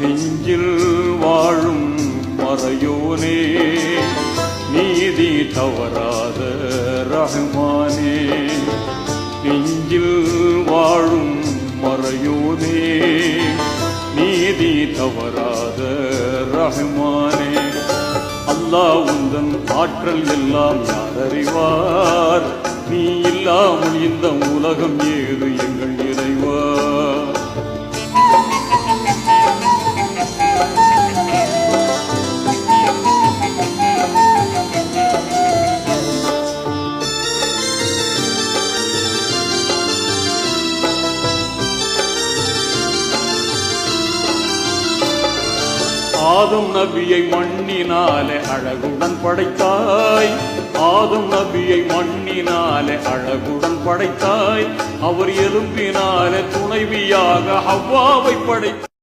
நெஞ்சில் வாழும் மறையோனே நீதி தவறாத ரஹ்மானே நெஞ்சில் வாழும் மறையோனே நீதி தவறாத ரஹ்மானே அல்லா உந்தன் ஆற்றல் எல்லாம் யார் அறிவார்? நீ இல்லாமல் இந்த உலகம் ஏது? எங்கள் ஆதம் நபியை மண்ணினாலே அழகுடன் படைத்தாய். ஆதம் நபியை மண்ணினாலே அழகுடன் படைத்தாய். அவர் எலும்பினாலே துணைவியாக ஹவ்வாவை படைத்தாய்.